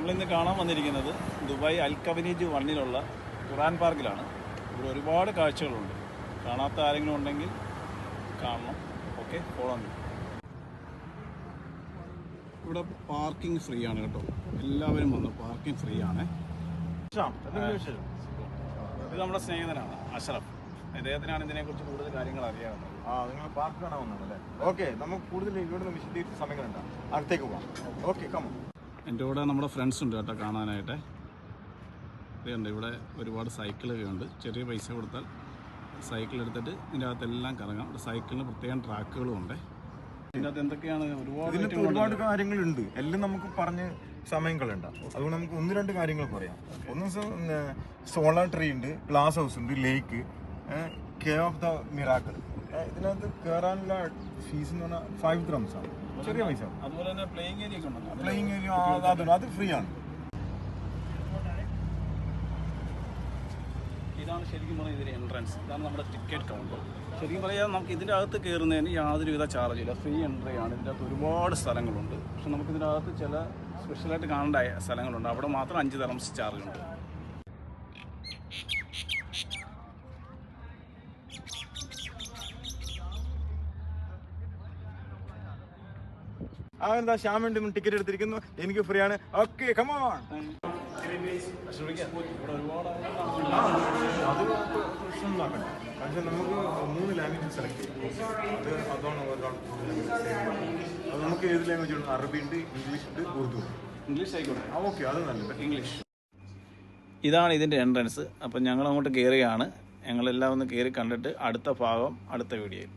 നമ്മളിന്ന് കാണാൻ വന്നിരിക്കുന്നത് ദുബായ് അൽ കവനീജ് വണ്ണിലുള്ള ഖുറാൻ പാർക്കിലാണ്. ഇവിടെ ഒരുപാട് കാഴ്ചകളുണ്ട്. കാണാത്ത ആരെങ്കിലും ഉണ്ടെങ്കിൽ കാണണം. ഓക്കെ ഫോളോ മീ ഇവിടെ പാർക്കിംഗ് ഫ്രീ ആണ് കേട്ടോ. എല്ലാവരും വന്നു പാർക്കിംഗ് ഫ്രീ ആണ്. ഇത് നമ്മുടെ സ്നേഹിതനാണ് അഷറഫ്. ഇദ്ദേഹത്തിനാണ് ഇതിനെക്കുറിച്ച് കൂടുതൽ കാര്യങ്ങൾ അറിയാവുന്നത് ആ നിങ്ങൾ പാർക്ക് കാണാൻ വന്നാണല്ലേ ഓക്കെ നമുക്ക് കൂടുതൽ ഇവിടെ നിന്ന് വിശദീകരിച്ച സമയങ്ങളുണ്ടാകും അടുത്തേക്ക് പോകാം ഓക്കെ കമ്മ എന്റെ കൂടെ നമ്മുടെ ഫ്രണ്ട്സ് ഉണ്ട് കേട്ടോ കാണാനായിട്ട്. ഇതുണ്ട് ഇവിടെ ഒരുപാട് സൈക്കിളൊക്കെ ഉണ്ട്. ചെറിയ പൈസ കൊടുത്താൽ സൈക്കിൾ എടുത്തിട്ട് ഇതിന്റെ അകത്തെല്ലാം കറങ്ങാം. ഇവിടെ സൈക്കിളിന് പ്രത്യേകം ട്രാക്കുകളും ഉണ്ട്. ഇതിന്റെ അകത്ത് എന്തൊക്കെയാണ് ഒരുപാട് ഒരുപാട് കാര്യങ്ങളുണ്ട്. എല്ലാം നമുക്ക് പറഞ്ഞ് സമയങ്ങളുണ്ട് അതുകൊണ്ട് നമുക്ക് ഒന്ന് രണ്ട് കാര്യങ്ങൾ പറയാം. ഒന്ന് സോളാർ ട്രീ ഉണ്ട് ഗ്ലാസ് ഹൗസ് ഉണ്ട് ലേക്ക് കേ ഓഫ് ദ മിറാക്കിൾ ഇതിനകത്ത് കയറാനുള്ള ഫീസ് എന്ന് പറഞ്ഞാൽ ഫൈവ് ഡ്രംസ് ആണ്. ചെറിയ പൈസ. അതുപോലെ തന്നെ പ്ലേയിങ് ഏരിയ പ്ലേയിങ് ഏരിയ അതുണ്ട് അത് ഫ്രീ ആണ്. ഇതാണ് ശരിക്കും പറഞ്ഞാൽ ഇതിന്റെ എൻട്രൻസ് ഇതാണ് നമ്മുടെ ടിക്കറ്റ് കൗണ്ടർ ശരിക്കും പറയാൻ നമുക്ക് ഇതിന്റെ അകത്ത് കയറുന്നതിന് യാതൊരുവിധ ചാർജ് ഇല്ല. ഫ്രീ എൻട്രി ആണ്. ഇതിന്റെ അകത്ത് ഒരുപാട് സ്ഥലങ്ങളുണ്ട്. പക്ഷെ നമുക്ക് ഇതിന്റെ അകത്ത് ചില സ്പെഷ്യലായിട്ട് കാണേണ്ട സ്ഥലങ്ങളുണ്ട്. അവിടെ മാത്രം അഞ്ച് തരംസ് ചാർജ് എന്താ ശ്യാം വേണ്ടി ടിക്കറ്റ് എടുത്തിരിക്കുന്നു. എനിക്ക് ഫ്രീ ആണ്. ഓക്കെ കമോൺ പക്ഷെ നമുക്ക് മൂന്ന് ലാംഗ്വേജ് സെലക്ട് ചെയ്യാം അത് അതാണ് അത് നമുക്ക് ഏത് ലാംഗ്വേജ് ഉണ്ട് അറബി ഉണ്ട് ഇംഗ്ലീഷ് ഉണ്ട് ഉറുദു ഇംഗ്ലീഷ് ആയിക്കോട്ടെ ആ ഓക്കെ അത് നല്ലത് ഇംഗ്ലീഷ് ഇതാണ് ഇതിന്റെ എൻട്രൻസ് അപ്പം ഞങ്ങൾ അങ്ങോട്ട് കയറുകയാണ് ഞങ്ങളെല്ലാം ഒന്ന് കയറി കണ്ടിട്ട് അടുത്ത ഭാഗം അടുത്ത വീഡിയോയിൽ